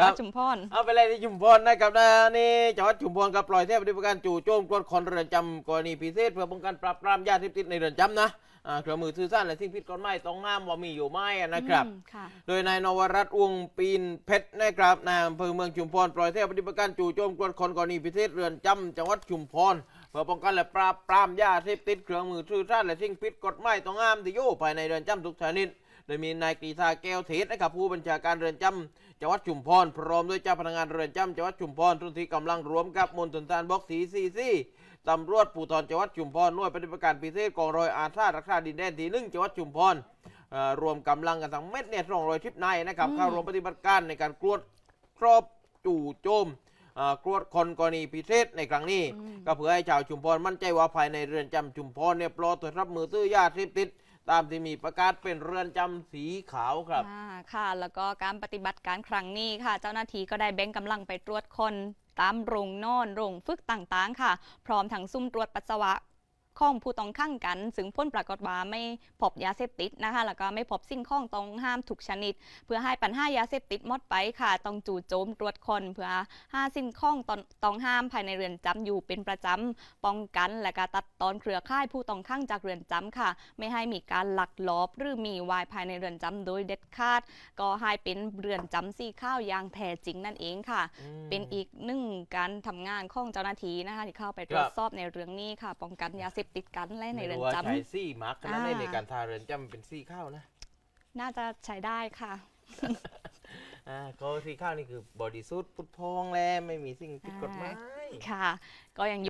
ครับชุมพรเอาไปเลยที่ชุมพรนะครับนะนี่จังหวัดชุมพรกับปล่อยเทพปฏิบัติการจู่โจมตรวจคนเรือนจำกรณีพิเศษเพื่อป้องกันปราบปรามยาเสพติดในเรือนจำนะอ่าเครื่องมือสื่อสารและสิ่งผิดกฎหมายต้องห้ามว่ามีอยู่ไหมอะนะครับ อืมค่ะ โดยนายนวรัตน์วงศ์ปีนเพชรนะครับนายอำเภอเมืองชุมพรปล่อยเทพปฏิบัติการจู่โจมตรวจคนกรณีพิเศษเรือนจำจังหวัดชุมพรเพื่อป้องกันและปราบปรามยาเสพติดเครื่องมือสื่อสารและสิ่งผิดกฎหมายต้องห้ามที่อยู่ภายในเรือนจำทุกชนิด โดยมีนายกรีธาแก้วเทศนะครับผู้บัญชาการเรือนจำจังหวัดชุมพรพร้อมด้วยเจ้าพนักงานเรือนจำจังหวัดชุมพรทุนที่กำลังรวมกับมณฑลทหารบกสีซีซีตำรวจภูธรจังหวัดชุมพรหน่วยปฏิบัติการพิเศษกองร้อยอาสารักษาดินแดนที่หนึ่งจังหวัดชุมพรเอ่อรวมกำลังกันทั้งเม็ดเนี่ยสองร้อยทิพนายนะครับอืมเข้าร่วมปฏิบัติการในการกรวดครอบจู่โจมเอ่อกรวดคนกรณีพิเศษในครั้งนี้อืมก็เพื่อให้ชาวชุมพรมั่นใจว่าภายในเรือนจำชุมพรเนี่ยปลอดรับมือซื้อยาเสพติด ตามที่มีประกาศเป็นเรือนจำสีขาวครับ อ่าค่ะ แล้วก็การปฏิบัติการครั้งนี้ค่ะ เจ้าหน้าที่ก็ได้แบ่งกำลังไปตรวจคน ตามโรงนอนโรงฝึกต่างๆ ค่ะ พร้อมทั้งซุ่มตรวจปัสสาวะ ของผู้ต้องขังกัน ซึ่งพ้นปรากฏว่าไม่พบยาเสพติดนะคะแล้วก็ไม่พบสิ่งของต้องห้ามถูกชนิด เพื่อให้ปัญหายาเสพติดหมดไปค่ะ ต้องจู่โจมตรวจคนเพื่อห้าสิ่งของตอนต้องห้ามภายในเรือนจำอยู่เป็นประจำป้องกัน และก็ตัดตอนเครือข่ายผู้ต้องขังจากเรือนจำค่ะ ไม่ให้มีการลักลอบหรือมีวายภายในเรือนจำโดยเด็ดขาด ก็ให้เป็นเรือนจำสีข้าวอย่างแท้จริงนั่นเองค่ะ เป็นอีกหนึ่งการทำงานของเจ้าหน้าที่นะคะที่เข้าไปตรวคจรับสอบในเรื่องนี้ค่ะ ป้องกันยาเสพติดกันและในไม่เรือนรู้ว่าจำ ใช้ซี่มาร์กกันนะอ่าในการทาเรือนจำเป็นซี่ข้าวนะน่าจะใช้ได้ค่ะ อ่าก็ซี่ข้าวนี่คือบอดี้ซูทพุทพองแล้วไม่มีสิ่งผิดกฎหมาย ค่ะ ก็ยัง